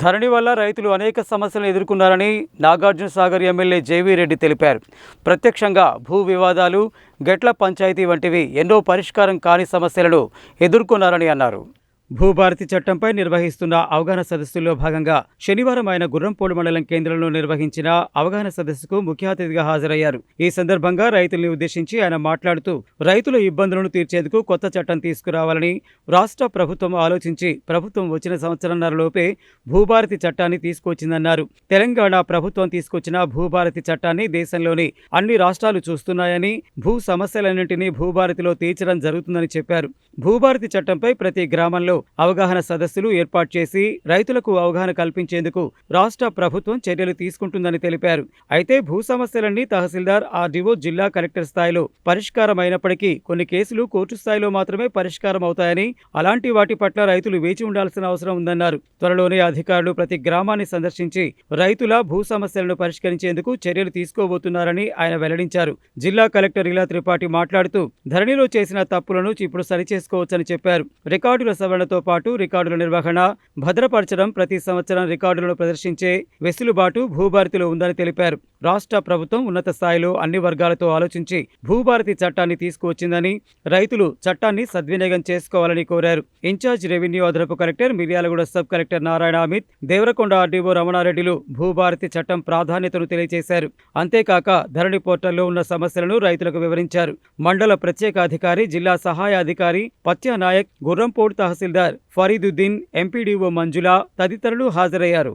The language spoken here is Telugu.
ధరణి వల్ల రైతులు అనేక సమస్యలను ఎదుర్కొన్నారని నాగార్జున సాగర్ ఎమ్మెల్యే జేవీ రెడ్డి తెలిపారు. ప్రత్యక్షంగా భూ వివాదాలు గెట్ల పంచాయతీ వంటివి ఎన్నో పరిష్కారం కాని సమస్యలను ఎదుర్కొన్నారని అన్నారు. భూభారతి చట్టంపై నిర్వహిస్తున్న అవగాహన సదస్సుల్లో భాగంగా శనివారం ఆయన గుర్రంపోడు మండలం కేంద్రంలో నిర్వహించిన అవగాహన సదస్సుకు ముఖ్య అతిథిగా హాజరయ్యారు. ఈ సందర్భంగా రైతుల్ని ఉద్దేశించి ఆయన మాట్లాడుతూ రైతుల ఇబ్బందులను తీర్చేందుకు కొత్త చట్టం తీసుకురావాలని రాష్ట్ర ప్రభుత్వం ఆలోచించి ప్రభుత్వం వచ్చిన సంవత్సరంన్నరలోపే భూభారతి చట్టాన్ని తీసుకొచ్చిందన్నారు. తెలంగాణ ప్రభుత్వం తీసుకొచ్చిన భూభారతి చట్టాన్ని దేశంలోని అన్ని రాష్ట్రాలు చూస్తున్నాయని భూ సమస్యలన్నింటినీ భూభారతిలో తీర్చడం జరుగుతుందని చెప్పారు. భూభారతి చట్టంపై ప్రతి గ్రామంలో అవగాహన సదస్సులు ఏర్పాటు చేసి రైతులకు అవగాహన కల్పించేందుకు రాష్ట్ర ప్రభుత్వం చర్యలు తీసుకుంటుందని తెలిపారు. అయితే భూ సమస్యలన్నీ తహసీల్దార్ ఆర్డీఓ జిల్లా కలెక్టర్ స్థాయిలో పరిష్కారం అయినప్పటికీ కొన్ని కేసులు కోర్టు స్థాయిలో మాత్రమే పరిష్కారం అవుతాయని అలాంటి వాటి పట్ల రైతులు వేచి ఉండాల్సిన అవసరం ఉందన్నారు. త్వరలోనే అధికారులు ప్రతి గ్రామాన్ని సందర్శించి రైతుల భూ సమస్యలను పరిష్కరించేందుకు చర్యలు తీసుకోబోతున్నారని ఆయన వెల్లడించారు. జిల్లా కలెక్టర్ ఇలా త్రిపాఠి మాట్లాడుతూ ధరణిలో చేసిన తప్పులను ఇప్పుడు సరిచేసుకోవచ్చని చెప్పారు. రికార్డుల సవరణతో పాటు రికార్డుల నిర్వహణ భద్రపరచడం ప్రతి సంవత్సరం రికార్డులను ప్రదర్శించే వెసులుబాటు భూభారతిలో ఉందని తెలిపారు. రాష్ట్ర ప్రభుత్వం ఉన్నత స్థాయిలో అన్ని వర్గాలతో ఆలోచించి భూభారతి చట్టాన్ని తీసుకువచ్చిందని రైతులు చట్టాన్ని సద్వినియోగం చేసుకోవాలని కోరారు. ఇన్ఛార్జ్ రెవెన్యూ అదనపు collector Miryalaguda sub collector Narayana Amit Devarakonda RDO రమణారెడ్డిలు Bhubharati చట్టం ప్రాధాన్యతను తెలియజేశారు. అంతేకాక ధరణి పోర్టల్లో ఉన్న సమస్యలను రైతులకు వివరించారు. మండల ప్రత్యేక అధికారి జిల్లా సహాయ అధికారి పత్యనాయక్ గుర్రంపోడ్ తహసీల్ తహసీల్దార్ ఫరీదుద్దీన్ ఎంపీడీఓ మంజుల తదితరులు హాజరయ్యారు.